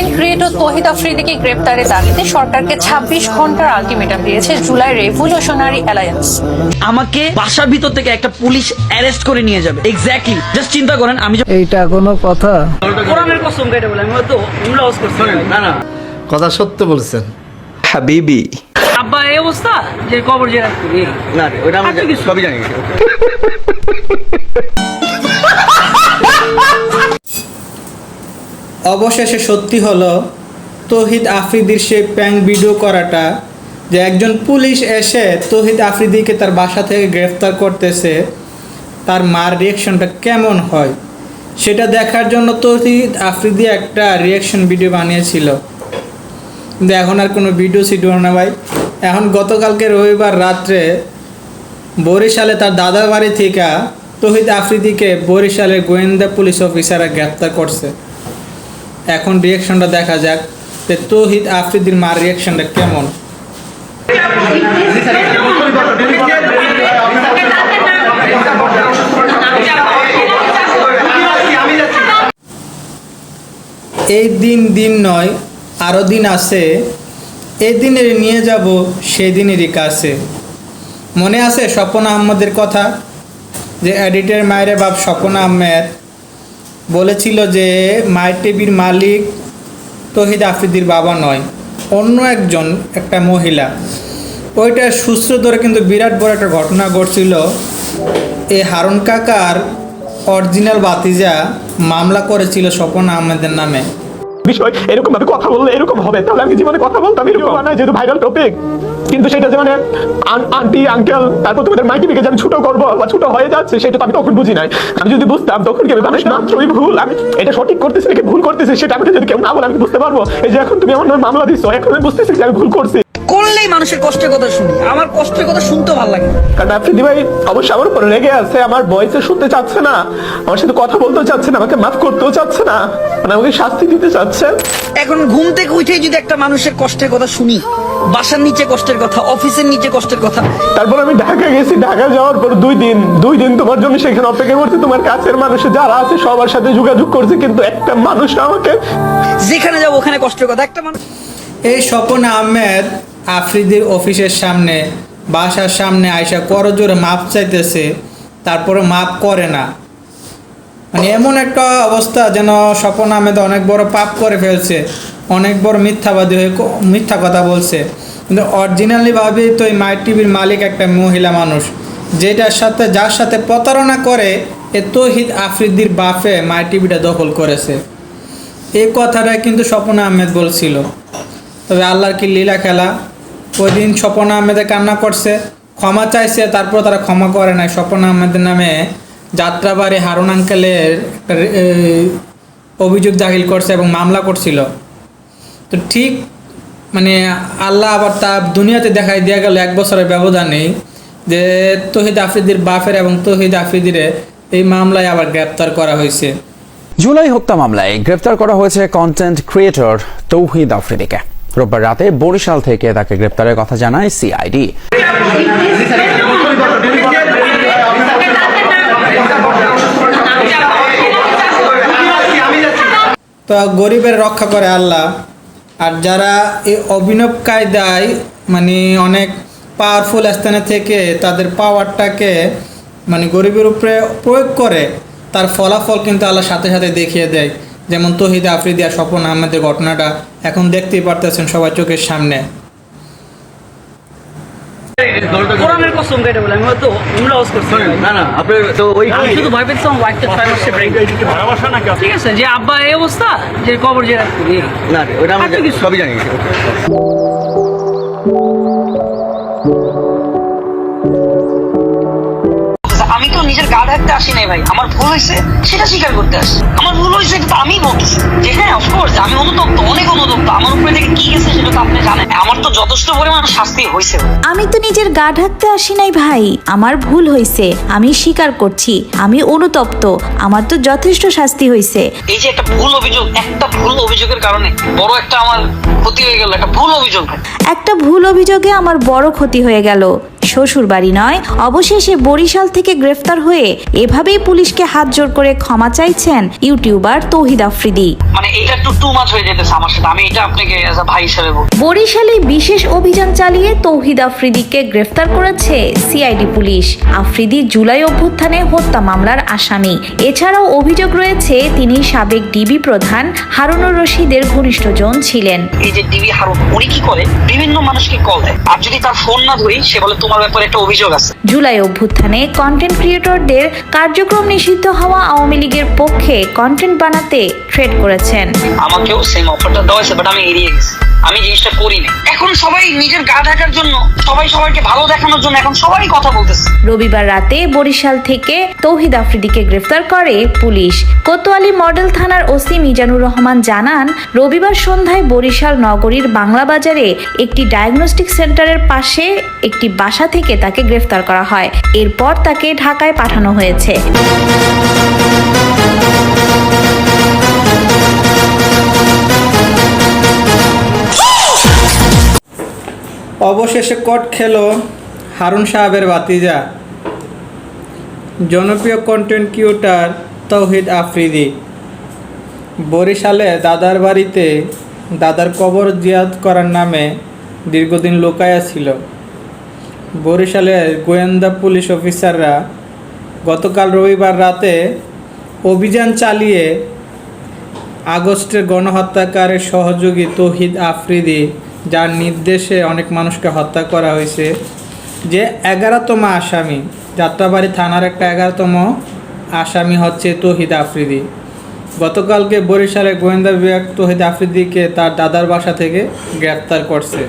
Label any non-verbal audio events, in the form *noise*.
Content creator তহিদ আফ্রিদিকে গ্রেপ্তারের দাবিতে সরকারকে ২৬ ঘণ্টার আলটিমেটাম দিয়েছে জুলাই রেভলিউশনারি অ্যালায়েন্স। আমাকে বাসার ভিতর থেকে একটা পুলিশ অ্যারেস্ট করে নিয়ে যাবে। এক্স্যাক্টলি জাস্ট চিন্তা করেন আমি এইটা কোনো কথা। কোরআনের কসম কেটে বলে আমি হয়তো উমরা করছি। না না। কথা সত্য বলছেন। হাবিবি। আব্বা এই অবস্থা? যে কবর যে রাখছি না ওটা আমি আপনি সবই জানি। *laughs* অবশেষে সত্যি হলো, তহিদ আফ্রিদির সেই প্যাং ভিডিও করাটা যে একজন পুলিশ এসে তহিদ আফ্রিদিকে তার বাসা থেকে গ্রেফতার করতেছে, তার মার রিয়াকশনটা কেমন হয়? সেটা দেখার জন্য তহিদ আফ্রিদি একটা রিয়াকশন ভিডিও বানিয়েছিল। কিন্তু এখন আর কোনো ভিডিও সিডিও না ভাই। এখন গতকালকে রবিবার রাত্রে বরিশালে তার দাদার বাড়ি থেকে তহিদ আফ্রিদিকে বরিশালের গোয়েন্দা পুলিশ অফিসাররা গ্রেপ্তার করছে। এখন রিয়াকশনটা দেখা যাক যে তৌহিদ আফ্রিদির মার রিয়াকশনটা কেমন। এই দিন দিন নয় আরও দিন আছে। এই দিনের নিয়ে যাব সেই দিনেরই কাছে। মনে আছে স্বপন আহমদের কথা? যে এডিটের মায়ের বাপ স্বপন আহমেদ বলেছিল যে, মায়ের টিভির মালিক তহিদ আফ্রিদির বাবা নয়, অন্য একজন, একটা মহিলা। ওইটা সূত্র ধরে কিন্তু বিরাট বড় একটা ঘটনা ঘটছিল। এই হারুন কাকার অরিজিনাল বাতিজা মামলা করেছিল স্বপন আহমেদের নামে। বিষয় এরকম ভাবে কথা বললে এরকম হবে। তাহলে আমি জীবনে কথা বলতাম এরকম। না যেহেতু ভাইরাল টপিক কিন্তু সেটা যে মানে আন্টি আঙ্কেল তারপর তোমাদের মাইকে যে আমি ছোট করব বা ছোট হয়ে যাচ্ছে সেটা তো আমি তখন বুঝি নাই। আমি যদি বুঝতাম তখন কি আমি মানুষ মাত্রই ভুল। আমি এটা সঠিক করতেছি নাকি ভুল করতেছি সেটা আমাকে যদি কেউ না বলে আমি বুঝতে পারব? এই যে এখন তুমি আমার মামলা দিচ্ছ এখন আমি বুঝতেছি যে আমি ভুল করছি। করলেই মানুষের কষ্টের কথা শুনি। আমার কষ্টের কথা শুনতে ভালো লাগে কারণ আফ্রিদি ভাই অবশ্যই আমার উপর রেগে আছে আমার ভয়েসে শুনতে চাচ্ছে না আমার সাথে কথা বলতেও চাচ্ছে না আমাকে মাফ করতেও চাচ্ছে না মানে আমাকে শাস্তি দিতে চাচ্ছে। এখন ঘুম থেকে উঠে যদি একটা মানুষের কষ্টের কথা শুনি বাসার নিচে কষ্টের কথা অফিসের নিচে কষ্টের কথা। তারপর আমি ঢাকা গেছি ঢাকা যাওয়ার পর দুই দিন দুই দিন তোমার জন্য সেখানে অপেক্ষা করছি তোমার কাছের মানুষ যারা আছে সবার সাথে যোগাযোগ করছে কিন্তু একটা মানুষ আমাকে যেখানে যাব ওখানে কষ্টের কথা একটা মানুষ এই স্বপন আহমেদ আফ্রিদির অফিসের সামনে, বাসার সামনে আয়সা করজোরে মাপ চাইতেছে তারপরে মাপ করে না। মানে এমন একটা অবস্থা যেন স্বপন আহমেদ অনেক বড় পাপ করে ফেলছে, অনেক বড় মিথ্যাবাদী হয়ে মিথ্যা কথা বলছে। কিন্তু অরিজিনালিভাবে তো এই মাই টিভির মালিক একটা মহিলা মানুষ, যেটার সাথে, যার সাথে প্রতারণা করে এ তহিদ আফ্রিদির বাপে মাই টিভিটা দখল করেছে। এই কথাটা কিন্তু স্বপন আহমেদ বলছিল। তবে আল্লাহর কি লীলা খেলা? ওই দিন স্বপন আহমেদে কান্না করছে, ক্ষমা চাইছে তারপর তারা ক্ষমা করে নাই। স্বপন আহমেদের নামে যাত্রাবাড়ি হারুন আঙ্কেলের অভিযোগ দাখিল করছে এবং মামলা করছিল। তো ঠিক মানে আল্লাহ আবার তা দুনিয়াতে দেখাই দেওয়া গেল, এক বছরের ব্যবধানেই যে তহিদ আফ্রিদির বাফের এবং তহিদ আফ্রিদিরে এই মামলায় আবার গ্রেপ্তার করা হয়েছে। জুলাই হত্যা মামলায় গ্রেপ্তার করা হয়েছে কন্টেন্ট ক্রিয়েটর তৌহিদ আফ্রিদিকে। রোববার রাতে বরিশাল থেকে তাকে গ্রেপ্তারের কথা জানায় সিআইডি। তো গরিবের রক্ষা করে আল্লাহ। আর যারা এই অভিনব কায়দায় মানে অনেক পাওয়ারফুল স্থানে থেকে তাদের পাওয়ারটাকে মানে গরিবের উপরে প্রয়োগ করে, তার ফলাফল কিন্তু আল্লাহ সাথে সাথে দেখিয়ে দেয়। যেমন তহিদ আফ্রিদি আর স্বপন আহমেদের ঘটনাটা এখন দেখতেই পারতেছেন সবার চোখের সামনে। কোরআনের কসম কেটে বলে? আমি হয়তো উমরা ওয়াজ করছি। না না আপনি তো ওই আমি শুধু ভয় পেয়েছিলাম ওয়াইফটা ছয় মাসে ব্রেক ঠিক আছে যে আব্বা এই অবস্থা যে কবর যে না ওটা আমি সবই জানি। ঢাকতে আসি নাই ভাই। আমার ভুল হয়েছে সেটা স্বীকার করতে আমার ভুল হয়েছে আমি বলতেছি যে হ্যাঁ অফকোর্স আমি অনুতপ্ত অনেক অনুতপ্ত। আমার উপরে থেকে কি গেছে সেটা তো আপনি জানেন। আমার তো যথেষ্ট পরিমাণ শাস্তি হয়েছে। আমি তো নিজের গা ঢাকতে আসি নাই ভাই। আমার ভুল হয়েছে আমি স্বীকার করছি আমি অনুতপ্ত। আমার তো যথেষ্ট শাস্তি হয়েছে। এই যে একটা ভুল অভিযোগ একটা ভুল অভিযোগের কারণে বড় একটা আমার ক্ষতি হয়ে গেল একটা ভুল অভিযোগ। একটা ভুল অভিযোগে আমার বড় ক্ষতি হয়ে গেল। শ্বশুর বাড়ি নয় অবশেষে বরিশাল থেকে গ্রেফতার হয়ে এভাবেই পুলিশকে হাত জোর করে ক্ষমা চাইছেন ইউটিউবার তৌহিদ আফ্রিদি। মানে এটা একটু টু মাছ হয়ে যেতেছে আমার সাথে। আমি এটা আপনাকে ভাই হিসেবে বরিশালে বিশেষ অভিযান চালিয়ে তৌহিদ আফ্রিদিকে গ্রেফতার করেছে সিআইডি পুলিশ। আফ্রিদি জুলাই অভ্যুত্থানে হত্যা মামলার আসামি। এছাড়াও অভিযোগ রয়েছে তিনি সাবেক ডিবি প্রধান হারুনুর রশিদের ঘনিষ্ঠজন ছিলেন। এই যে ডিবি হারুন উনি কি করে? বিভিন্ন মানুষকে কল দেয়। আর যদি তার ফোন না ধরি সে বলে তোমার ব্যাপারে একটা অভিযোগ আছে। জুলাই অভ্যুত্থানে কন্টেন্ট ক্রিয়েটরদের কার্যক্রম নিষিদ্ধ হওয়া আওয়ামী লীগের পক্ষে কন্টেন্ট বানাতে ট্রেড করেছেন। আমাকেও সেম অফারটা দেওয়া হয়েছে বাট আমি এড়িয়ে গেছি। আমি জিনিসটা করিনি। এখন সবাই নিজের গা ঢাকার জন্য, সবাই সবাইকে ভালো দেখানোর জন্য এখন সবাই কথা বলতেছে। রবিবার রাতে বরিশাল থেকে তৌহিদ আফ্রিদিকে গ্রেফতার করে পুলিশ। কোতোয়ালি মডেল থানার ওসি মিজানুর রহমান জানান, রবিবার সন্ধ্যায় বরিশাল নগরীর বাংলা বাজারে একটি ডায়াগনস্টিক সেন্টারের পাশে একটি বাসা থেকে তাকে গ্রেফতার করা হয়। এরপর তাকে ঢাকায় পাঠানো হয়েছে। অবশেষে কট খেলো হারুন সাহেবের বাতিজা জনপ্রিয় কন্টেন্ট ক্রিয়েটার তৌহিদ আফ্রিদি। বরিশালে দাদার বাড়িতে দাদার কবর জিয়াদ করার নামে দীর্ঘদিন লোকায়া ছিল। বরিশালের গোয়েন্দা পুলিশ অফিসাররা গতকাল রবিবার রাতে অভিযান চালিয়ে আগস্টের গণহত্যাকারের সহযোগী তৌহিদ আফ্রিদি যার নির্দেশে অনেক মানুষকে হত্যা করা হয়েছে, যে এগারোতম আসামি, যাত্রাবাড়ি থানার একটা এগারোতম আসামি হচ্ছে তহিদ আফ্রিদি। গতকালকে বরিশালে গোয়েন্দা বিভাগ তহিদ আফ্রিদিকে তার দাদার বাসা থেকে গ্রেপ্তার করছে।